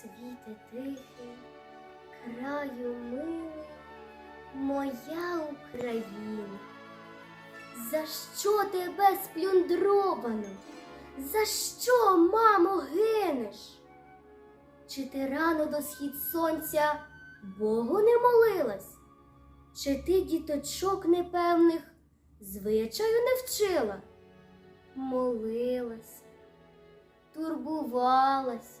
світе тихий, краю милий, моя Україна. За що тебе сплюндровано? За що, мамо, гинеш? Чи ти рано до схід сонця Богу не молилась? Чи ти діточок непевних звичаю не вчила? Молилась, турбувалась,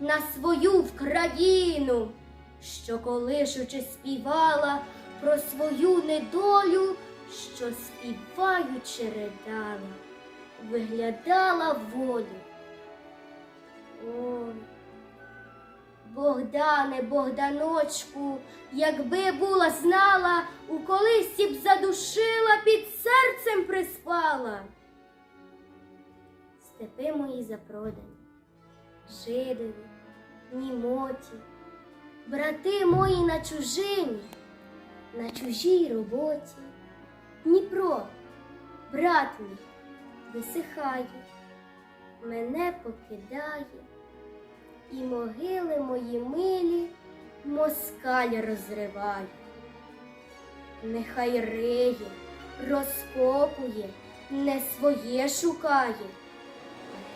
на свою вкраїну, що колишучи співала про свою недолю, що співаючи ридала, виглядала волю. Ой, Богдане, Богданочку, якби була знала, у колисці б задушила, під серцем приспала. Степи мої запродані, жидові, німоті, брати мої на чужині, на чужій роботі. Дніпро, брат мій, висихає, мене покидає і могили мої милі москаль розриває. Нехай риє, розкопує, не своє шукає,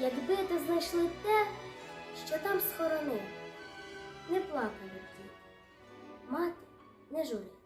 Якби ти знайшли те, що там схоронив, не плакали б діти. Мати не журила.